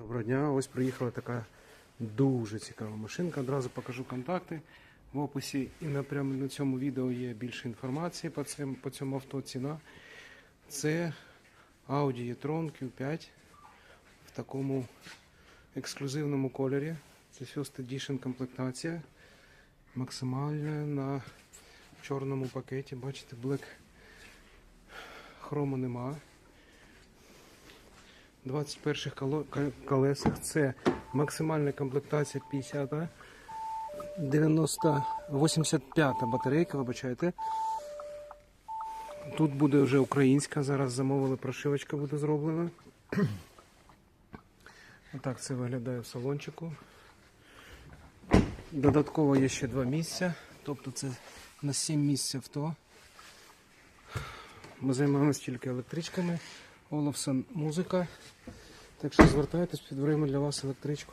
Доброго дня, ось приїхала така дуже цікава машинка. Одразу покажу контакти в описі. І напрямо на цьому відео є більше інформації по цьому, по цьому авто. Ціна. Це Audi e-tron Q5 в такому ексклюзивному кольорі. Це First Edition комплектація. Максимальна на чорному пакеті. Бачите, Black хрому нема. 21 коло- колесах. Це максимальна комплектація 50 90 85 батарейка, вибачайте. Тут буде вже українська, зараз замовили, прошивочка буде зроблена. Отак це виглядає в салончику. Додатково є ще два місця, тобто це на 7 місць авто. Ми займаємося тільки електричками. Олафсон музика. Так що звертайтесь, підберемо для вас електричку.